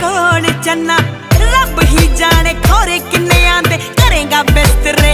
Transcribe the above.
ਕੋਣ ਚੰਨਾ। ਰੱਬ ਹੀ ਜਾਣੇ ਖੋਰੇ ਕਿੰਨੇ ਆਂਦੇ। ਕਰੇਗਾ ਬਿਸਤਰ